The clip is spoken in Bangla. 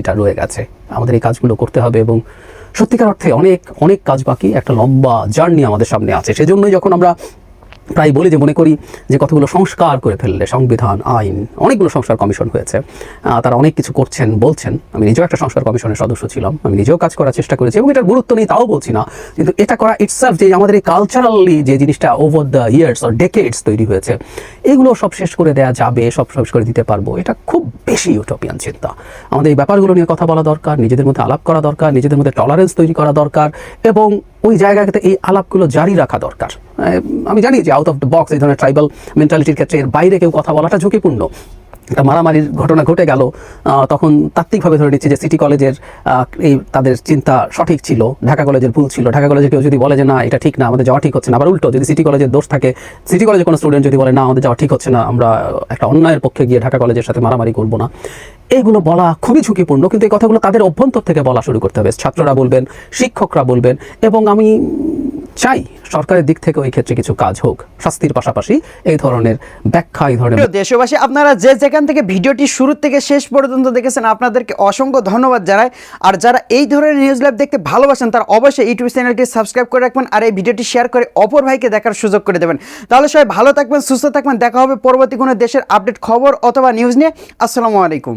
এটা রয়ে গেছে। আমাদের এই কাজগুলো করতে হবে এবং সত্যিকার অর্থে অনেক অনেক কাজ বাকি, একটা লম্বা জার্নি আমাদের সামনে আছে। সেজন্যই যখন আমরা প্রায় বলি যে মনে করি যে কতগুলো সংস্কার করে ফেললে সংবিধান, আইন, অনেকগুলো সংস্কার কমিশন হয়েছে। তারা অনেক কিছু করছেন, বলছেন। আমি নিজেও একটা সংস্কার কমিশনের সদস্য ছিলাম। আমি নিজেও কাজ করার চেষ্টা করেছি এবং এটার গুরুত্ব নেই, তাও বলছি না। কিন্তু এটা করা ইটসেলফ যে আমাদের এই কালচারালি যে জিনিসটা over the years or decades তৈরি হয়েছে, এগুলো সব শেষ করে দেওয়া যাবে, সব শেষ করে দিতে পারব। এটা খুব বেশি ইউটোপিয়ান চিন্তা। আমাদের এই ব্যাপারগুলো নিয়ে কথা বলা দরকার, নিজেদের মধ্যে আলাপ করা দরকার, নিজেদের মধ্যে টলারেন্স তৈরি করা দরকার এবং ওই জায়গাতে এই আলাপগুলো জারি রাখা দরকার। আমি জানি যে আউট অফ দ্য বক্স এই ধরনের ট্রাইবাল মেন্টালিটির ক্ষেত্রে এর বাইরে কেউ কথা বলাটা ঝুঁকিপূর্ণ। একটা মারামারির ঘটনা ঘটে গেল তখন তাত্ত্বিকভাবে ধরে নিচ্ছি যে সিটি কলেজের এই তাদের চিন্তা সঠিক ছিল, ঢাকা কলেজের ভুল ছিল। ঢাকা কলেজে কেউ যদি বলে যে না, এটা ঠিক না, আমাদের যাওয়া ঠিক হচ্ছে না, আবার উল্টো যদি সিটি কলেজের দোষ থাকে সিটি কলেজে কোনো স্টুডেন্ট যদি বলে, না, আমাদের যাওয়া ঠিক হচ্ছে না, আমরা একটা অন্যায়ের পক্ষে গিয়ে ঢাকা কলেজের সাথে মারামারি করব না। এইগুলো বলা খুবই ঝুঁকিপূর্ণ, কিন্তু এই কথাগুলো তাদের অভ্যন্তর থেকে বলা শুরু করতে হবে। ছাত্ররা বলবেন, শিক্ষকরা বলবেন, এবং আমি চাই সরকারের দিক থেকে ওই ক্ষেত্রে কিছু কাজ হোক। শাস্তির পাশাপাশি এই ধরনের ব্যাখ্যা, এই ধরনের দেশবাসী, আপনারা যে যেখান থেকে ভিডিওটি শুরু থেকে শেষ পর্যন্ত দেখেছেন, আপনাদেরকে অসংখ্য ধন্যবাদ জানাই। আর যারা এই ধরনের নিউজ লাইভ দেখতে ভালোবাসেন, তারা অবশ্যই ইউটিউব চ্যানেলটি সাবস্ক্রাইব করে রাখবেন আর এই ভিডিওটি শেয়ার করে অপর ভাইকে দেখার সুযোগ করে দেবেন। তাহলে সবাই ভালো থাকবেন, সুস্থ থাকবেন। দেখা হবে পরবর্তী কোনো দেশের আপডেট খবর অথবা নিউজ নিয়ে। আসসালামু আলাইকুম।